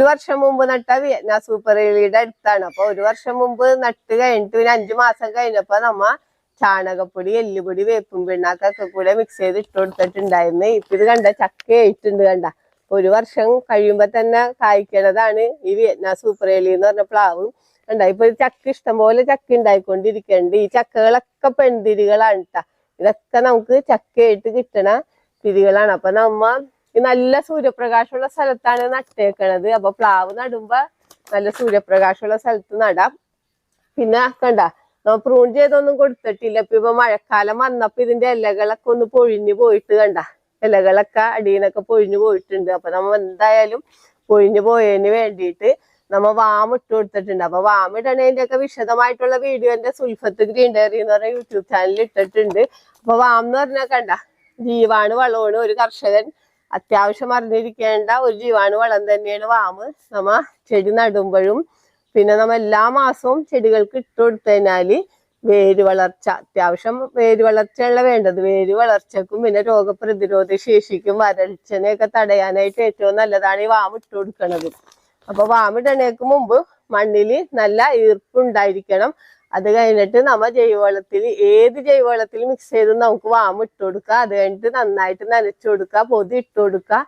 ഒരു വർഷം മുമ്പ് നട്ട വിയറ്റ്നാം സൂപ്പർ എലിയുടെ അടുത്താണ്. അപ്പൊ ഒരു വർഷം മുമ്പ് നട്ട് കഴിഞ്ഞിട്ട് പിന്നെ അഞ്ചു മാസം കഴിഞ്ഞപ്പോ നമ്മ ചാണകപ്പൊടി എല്ലുപൊടി വേപ്പും പിണ്ണാക്കൊക്കെ കൂടെ മിക്സ് ചെയ്ത് ഇട്ട് കൊടുത്തിട്ടുണ്ടായിരുന്നു. ഇപ്പൊ ഇത് കണ്ട ചക്ക ആയിട്ടുണ്ട് കണ്ട. ഒരു വർഷം കഴിയുമ്പോ തന്നെ കായ്ക്കണതാണ് ഈ വിയറ്റ്നാ സൂപ്പർ എലി എന്ന് പറഞ്ഞ പ്ലാവ്. കണ്ട ഇപ്പൊ ചക്ക ഇഷ്ടംപോലെ ചക്ക ഉണ്ടായിക്കൊണ്ടിരിക്കുന്നുണ്ട് ഈ ചക്കകളൊക്കെ പെൺതിരികളാണ് കേട്ടാ ഇതൊക്കെ നമുക്ക് ചക്കയായിട്ട് കിട്ടണ തിരികളാണ്. അപ്പൊ നമ്മ നല്ല സൂര്യപ്രകാശമുള്ള സ്ഥലത്താണ് നട്ടേക്കണത്. അപ്പൊ പ്ലാവ് നടുമ്പോ നല്ല സൂര്യപ്രകാശമുള്ള സ്ഥലത്ത് നടാം. പിന്നെ കണ്ട നമ്മ പ്രൂൺ ചെയ്തൊന്നും കൊടുത്തിട്ടില്ല. ഇപ്പൊ ഇപ്പൊ മഴക്കാലം വന്നപ്പോ ഇതിന്റെ ഇലകളൊക്കെ ഒന്ന് പൊഴിഞ്ഞു പോയിട്ട് കണ്ട ഇലകളൊക്കെ അടിയിലൊക്കെ പൊഴിഞ്ഞു പോയിട്ടുണ്ട്. അപ്പൊ നമ്മ എന്തായാലും പൊഴിഞ്ഞു പോയതിന് വേണ്ടിയിട്ട് നമ്മ വാം ഇട്ട് കൊടുത്തിട്ടുണ്ട്. അപ്പൊ വാം ഇടണതിന്റെ ഒക്കെ വിശദമായിട്ടുള്ള വീഡിയോ എന്റെ സുൽഫത്ത് ഗ്രീൻ ഡയറി എന്ന് പറഞ്ഞ യൂട്യൂബ് ചാനലിൽ ഇട്ടിട്ടുണ്ട്. അപ്പൊ വാം എന്ന് പറഞ്ഞാൽ കണ്ട ജീവാണ് വളമാണ് ഒരു കർഷകൻ അത്യാവശ്യം അറിഞ്ഞിരിക്കേണ്ട ഒരു ജീവാണു വളം തന്നെയാണ് വാമ്. നമ്മ ചെടി നടുമ്പോഴും പിന്നെ നമ്മ എല്ലാ മാസവും ചെടികൾക്ക് ഇട്ട് കൊടുത്തതിനാല് വേര് വളർച്ച അത്യാവശ്യം വേര് വളർച്ചയുള്ള വേണ്ടത്. വേര് വളർച്ചക്കും പിന്നെ രോഗപ്രതിരോധ ശേഷിക്കും വരൾച്ചനെയൊക്കെ തടയാനായിട്ട് ഏറ്റവും നല്ലതാണ് ഈ വാമ് ഇട്ട് കൊടുക്കണത്. അപ്പൊ വാമിടണേക്ക് മുമ്പ് മണ്ണിൽ നല്ല ഈർപ്പുണ്ടായിരിക്കണം. അത് കഴിഞ്ഞിട്ട് നമ്മ ജൈവവളത്തിൽ ഏത് ജൈവവളത്തിൽ മിക്സ് ചെയ്ത് നമുക്ക് വാം ഇട്ട് കൊടുക്കുക അത് കഴിഞ്ഞിട്ട് നന്നായിട്ട് നനച്ചു കൊടുക്കുക പൊതി ഇട്ട് കൊടുക്കുക